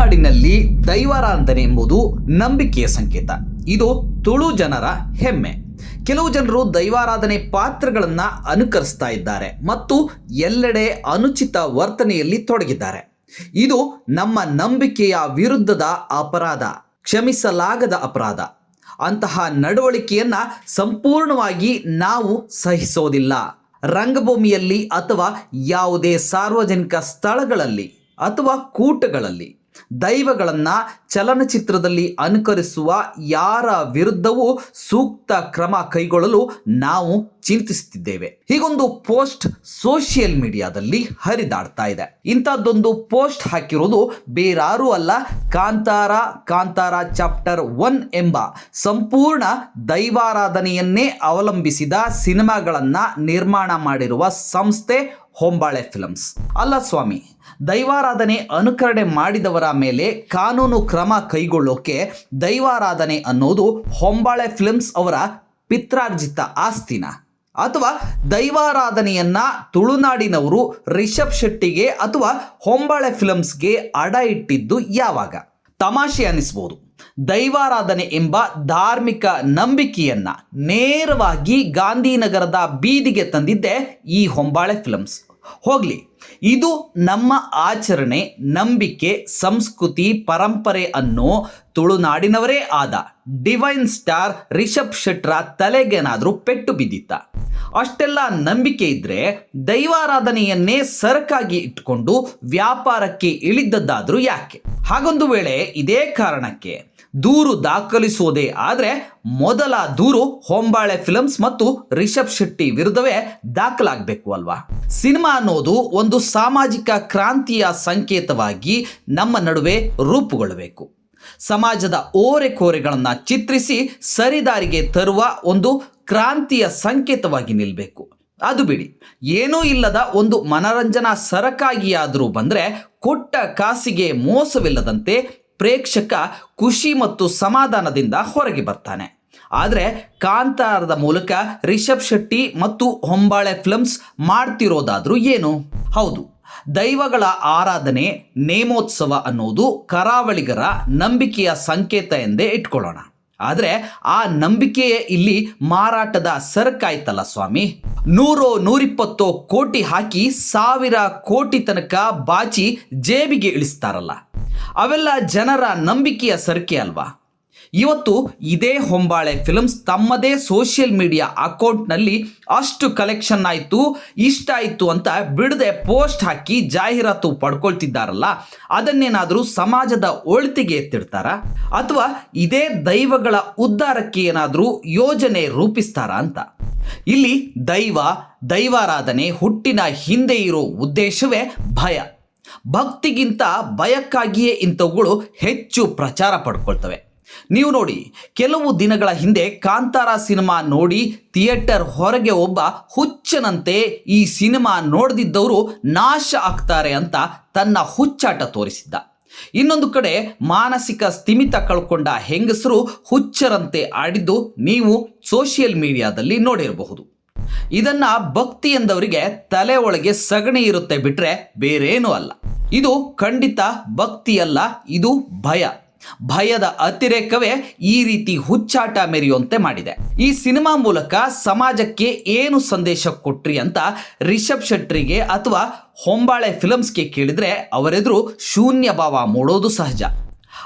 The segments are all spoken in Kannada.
ತುಳುನಾಡಿನಲ್ಲಿ ದೈವಾರಾಧನೆ ಎಂಬುದು ನಂಬಿಕೆಯ ಸಂಕೇತ. ಇದು ತುಳು ಜನರ ಹೆಮ್ಮೆ. ಕೆಲವು ಜನರು ದೈವಾರಾಧನೆ ಪಾತ್ರಗಳನ್ನು ಅನುಕರಿಸ್ತಾ ಇದ್ದಾರೆ ಮತ್ತು ಎಲ್ಲೆಡೆ ಅನುಚಿತ ವರ್ತನೆಯಲ್ಲಿ ತೊಡಗಿದ್ದಾರೆ. ಇದು ನಮ್ಮ ನಂಬಿಕೆಯ ವಿರುದ್ಧದ ಅಪರಾಧ, ಕ್ಷಮಿಸಲಾಗದ ಅಪರಾಧ. ಅಂತಹ ನಡವಳಿಕೆಯನ್ನ ಸಂಪೂರ್ಣವಾಗಿ ನಾವು ಸಹಿಸೋದಿಲ್ಲ. ರಂಗಭೂಮಿಯಲ್ಲಿ ಅಥವಾ ಯಾವುದೇ ಸಾರ್ವಜನಿಕ ಸ್ಥಳಗಳಲ್ಲಿ ಅಥವಾ ಕೂಟಗಳಲ್ಲಿ. ದೈವಗಳನ್ನು ಚಲನಚಿತ್ರದಲ್ಲಿ ಅನುಕರಿಸುವ ಯಾರ ವಿರುದ್ಧವೂ ಸೂಕ್ತ ಕ್ರಮ ಕೈಗೊಳ್ಳಲು ನಾವು ಚಿಂತಿಸುತ್ತಿದ್ದೇವೆ. ಹೀಗೊಂದು ಪೋಸ್ಟ್ ಸೋಷಿಯಲ್ ಮೀಡಿಯಾದಲ್ಲಿ ಹರಿದಾಡ್ತಾ ಇದೆ. ಇಂಥದ್ದೊಂದು ಪೋಸ್ಟ್ ಹಾಕಿರೋದು ಬೇರಾರೂ ಅಲ್ಲ, ಕಾಂತಾರ ಕಾಂತಾರ ಚಾಪ್ಟರ್ ಒನ್ ಎಂಬ ಸಂಪೂರ್ಣ ದೈವಾರಾಧನೆಯನ್ನೇ ಅವಲಂಬಿಸಿದ ಸಿನಿಮಾಗಳನ್ನ ನಿರ್ಮಾಣ ಮಾಡಿರುವ ಸಂಸ್ಥೆ ಹೊಂಬಾಳೆ ಫಿಲಮ್ಸ್ ಅಲ್ಲ ಸ್ವಾಮಿ, ದೈವಾರಾಧನೆ ಅನುಕರಣೆ ಮಾಡಿದವರ ಮೇಲೆ ಕಾನೂನು ಕ್ರಮ ಕೈಗೊಳ್ಳೋಕೆ ದೈವಾರಾಧನೆ ಅನ್ನೋದು ಹೊಂಬಾಳೆ ಫಿಲ್ಮ್ಸ್ ಅವರ ಪಿತ್ರಾರ್ಜಿತ ಆಸ್ತಿನ? ಅಥವಾ ದೈವಾರಾಧನೆಯನ್ನ ತುಳುನಾಡಿನವರು ರಿಷಬ್ ಶೆಟ್ಟಿಗೆ ಅಥವಾ ಹೊಂಬಾಳೆ ಫಿಲಮ್ಸ್ಗೆ ಅಡ ಇಟ್ಟಿದ್ದು ಯಾವಾಗ? ತಮಾಷೆ ಅನಿಸ್ಬೋದು. ದೈವಾರಾಧನೆ ಎಂಬ ಧಾರ್ಮಿಕ ನಂಬಿಕೆಯನ್ನ ನೇರವಾಗಿ ಗಾಂಧಿನಗರದ ಬೀದಿಗೆ ತಂದಿದ್ದೆ ಈ ಹೊಂಬಾಳೆ ಫಿಲಮ್ಸ್ ಹೋಗ್ಲಿ, ಇದು ನಮ್ಮ ಆಚರಣೆ, ನಂಬಿಕೆ, ಸಂಸ್ಕೃತಿ, ಪರಂಪರೆ ಅನ್ನೋ ತುಳುನಾಡಿನವರೇ ಆದ ಡಿವೈನ್ ಸ್ಟಾರ್ ರಿಷಬ್ ಶೆಟ್ರ ತಲೆಗೇನಾದರೂ ಪೆಟ್ಟು ಬಿದ್ದಿತ್ತ? ಅಷ್ಟೆಲ್ಲ ನಂಬಿಕೆ ಇದ್ರೆ ದೈವಾರಾಧನೆಯನ್ನೇ ಸರಕಾಗಿ ಇಟ್ಕೊಂಡು ವ್ಯಾಪಾರಕ್ಕೆ ಇಳಿದದ್ದಾದರೂ ಯಾಕೆ? ಹಾಗೊಂದು ವೇಳೆ ಇದೇ ಕಾರಣಕ್ಕೆ ದೂರು ದಾಖಲಿಸುವುದೇ. ಆದರೆ ಮೊದಲ ದೂರು ಹೊಂಬಾಳೆ ಫಿಲ್ಮ್ಸ್ ಮತ್ತು ರಿಷಬ್ ಶೆಟ್ಟಿ ವಿರುದ್ಧವೇ ದಾಖಲಾಗಬೇಕು ಅಲ್ವಾ? ಸಿನಿಮಾ ಅನ್ನೋದು ಒಂದು ಸಾಮಾಜಿಕ ಕ್ರಾಂತಿಯ ಸಂಕೇತವಾಗಿ ನಮ್ಮ ನಡುವೆ ರೂಪುಗೊಳ್ಳಬೇಕು. ಸಮಾಜದ ಓರೆ ಕೋರೆಗಳನ್ನು ಚಿತ್ರಿಸಿ ಸರಿದಾರಿಗೆ ತರುವ ಒಂದು ಕ್ರಾಂತಿಯ ಸಂಕೇತವಾಗಿ ನಿಲ್ಲಬೇಕು ಅದು ಬಿಡಿ, ಏನೂ ಇಲ್ಲದ ಒಂದು ಮನರಂಜನಾ ಸರಕಾಗಿಯಾದರೂ ಬಂದರೆ ಕೊಟ್ಟ ಕಾಸಿಗೆ ಮೋಸವಿಲ್ಲದಂತೆ ಪ್ರೇಕ್ಷಕ ಖುಷಿ ಮತ್ತು ಸಮಾಧಾನದಿಂದ ಹೊರಗೆ ಬರ್ತಾನೆ. ಆದರೆ ಕಾಂತಾರದ ಮೂಲಕ ರಿಷಬ್ ಶೆಟ್ಟಿ ಮತ್ತು ಹೊಂಬಾಳೆ ಫಿಲ್ಮ್ಸ್ ಮಾಡ್ತಿರೋದಾದರೂ ಏನು? ಹೌದು, ದೈವಗಳ ಆರಾಧನೆ, ನೇಮೋತ್ಸವ ಅನ್ನೋದು ಕರಾವಳಿಗರ ನಂಬಿಕೆಯ ಸಂಕೇತ ಎಂದೇ ಇಟ್ಕೊಳ್ಳೋಣ. ಆದರೆ ಆ ನಂಬಿಕೆಯೇ ಇಲ್ಲಿ ಮಾರಾಟದ ಸರಕಾಯ್ತಲ್ಲ ಸ್ವಾಮಿ? ನೂರೋ ನೂರಿಪ್ಪತ್ತೋ ಕೋಟಿ ಹಾಕಿ ಸಾವಿರ ಕೋಟಿ ತನಕ ಬಾಚಿ ಜೇಬಿಗೆ ಇಳಿಸ್ತಾರಲ್ಲ. ಅವೆಲ್ಲ ಜನರ ನಂಬಿಕೆಯ ಸರ್ಕೆ ಅಲ್ವಾ? ಇವತ್ತು ಇದೇ ಹೊಂಬಾಳೆ ಫಿಲ್ಮ್ಸ್ ತಮ್ಮದೇ ಸೋಷಿಯಲ್ ಮೀಡಿಯಾ ಅಕೌಂಟ್ನಲ್ಲಿ ಅಷ್ಟು ಕಲೆಕ್ಷನ್ ಆಯಿತು, ಇಷ್ಟ ಆಯಿತು ಅಂತ ಬಿಡದೆ ಪೋಸ್ಟ್ ಹಾಕಿ ಜಾಹೀರಾತು ಪಡ್ಕೊಳ್ತಿದ್ದಾರಲ್ಲ, ಅದನ್ನೇನಾದರೂ ಸಮಾಜದ ಒಳಿತಿಗೆ ಎತ್ತಿಡ್ತಾರ? ಅಥವಾ ಇದೇ ದೈವಗಳ ಉದ್ಧಾರಕ್ಕೆ ಏನಾದರೂ ಯೋಜನೆ ರೂಪಿಸ್ತಾರ ಅಂತ? ಇಲ್ಲಿ ದೈವ, ದೈವಾರಾಧನೆ ಹುಟ್ಟಿನ ಹಿಂದೆ ಇರೋ ಉದ್ದೇಶವೇ ಭಯ. ಭಕ್ತಿಗಿಂತ ಭಯಕ್ಕಾಗಿಯೇ ಇಂಥವುಗಳು ಹೆಚ್ಚು ಪ್ರಚಾರ ಪಡ್ಕೊಳ್ತವೆ. ನೀವು ನೋಡಿ, ಕೆಲವು ದಿನಗಳ ಹಿಂದೆ ಕಾಂತಾರ ಸಿನಿಮಾ ನೋಡಿ ಥಿಯೇಟರ್ ಹೊರಗೆ ಒಬ್ಬ ಹುಚ್ಚನಂತೆ ಈ ಸಿನಿಮಾ ನೋಡದಿದ್ದವರು ನಾಶ ಆಗ್ತಾರೆ ಅಂತ ತನ್ನ ಹುಚ್ಚಾಟ ತೋರಿಸಿದ್ದ. ಇನ್ನೊಂದು ಕಡೆ ಮಾನಸಿಕ ಸ್ಥಿಮಿತ ಕಳ್ಕೊಂಡ ಹೆಂಗಸರು ಹುಚ್ಚರಂತೆ ಆಡಿದ್ದು ನೀವು ಸೋಷಿಯಲ್ ಮೀಡಿಯಾದಲ್ಲಿ ನೋಡಿರಬಹುದು. ಇದನ್ನ ಭಕ್ತಿ ಎಂದವರಿಗೆ ತಲೆ ಒಳಗೆ ಸಗಣಿ ಇರುತ್ತೆ ಬಿಟ್ರೆ ಬೇರೇನೂ ಅಲ್ಲ. ಇದು ಖಂಡಿತ ಭಕ್ತಿಯಲ್ಲ, ಇದು ಭಯ. ಭಯದ ಅತಿರೇಕವೇ ಈ ರೀತಿ ಹುಚ್ಚಾಟ ಮೆರೆಯುವಂತೆ ಮಾಡಿದೆ. ಈ ಸಿನಿಮಾ ಮೂಲಕ ಸಮಾಜಕ್ಕೆ ಏನು ಸಂದೇಶ ಕೊಟ್ರಿ ಅಂತ ರಿಷಬ್ ಶೆಟ್ರಿಗೆ ಅಥವಾ ಹೊಂಬಾಳೆ ಫಿಲಮ್ಸ್ಗೆ ಕೇಳಿದ್ರೆ ಅವರೆದುರು ಶೂನ್ಯ ಭಾವ ಮೂಡೋದು ಸಹಜ.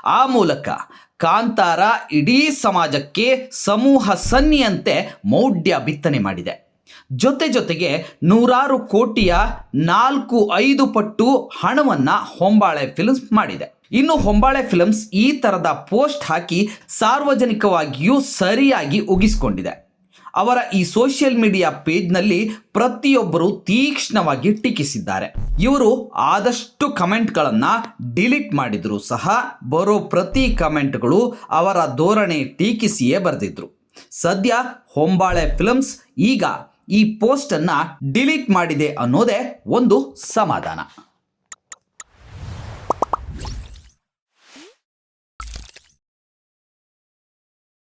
ಆ ಮೂಲಕ ಕಾಂತಾರ ಇಡೀ ಸಮಾಜಕ್ಕೆ ಸಮೂಹ ಸನ್ನಿಯಂತೆ ಮೌಢ್ಯ ಬಿತ್ತನೆ ಮಾಡಿದೆ. ಜೊತೆ ಜೊತೆಗೆ ನೂರಾರು ಕೋಟಿಯ ನಾಲ್ಕು ಐದು ಪಟ್ಟು ಹಣವನ್ನ ಹೊಂಬಾಳೆ ಫಿಲ್ಮ್ಸ್ ಮಾಡಿದೆ. ಇನ್ನು ಹೊಂಬಾಳೆ ಫಿಲ್ಮ್ಸ್ ಈ ತರದ ಪೋಸ್ಟ್ ಹಾಕಿ ಸಾರ್ವಜನಿಕವಾಗಿಯೂ ಸರಿಯಾಗಿ ಉಗಿಸ್ಕೊಂಡಿದೆ. ಅವರ ಈ ಸೋಷಿಯಲ್ ಮೀಡಿಯಾ ಪೇಜ್ನಲ್ಲಿ ಪ್ರತಿಯೊಬ್ಬರು ತೀಕ್ಷ್ಣವಾಗಿ ಟೀಕಿಸಿದ್ದಾರೆ. ಇವರು ಆದಷ್ಟು ಕಮೆಂಟ್ಗಳನ್ನು ಡಿಲೀಟ್ ಮಾಡಿದ್ರು ಸಹ ಬರೋ ಪ್ರತಿ ಕಮೆಂಟ್ಗಳು ಅವರ ಧೋರಣೆ ಟೀಕಿಸಿಯೇ ಬರೆದಿದ್ರು. ಸದ್ಯ ಹೊಂಬಾಳೆ ಫಿಲ್ಮ್ಸ್ ಈಗ ಈ ಪೋಸ್ಟನ್ನು ಡಿಲೀಟ್ ಮಾಡಿದೆ ಅನ್ನೋದೇ ಒಂದು ಸಮಾಧಾನ.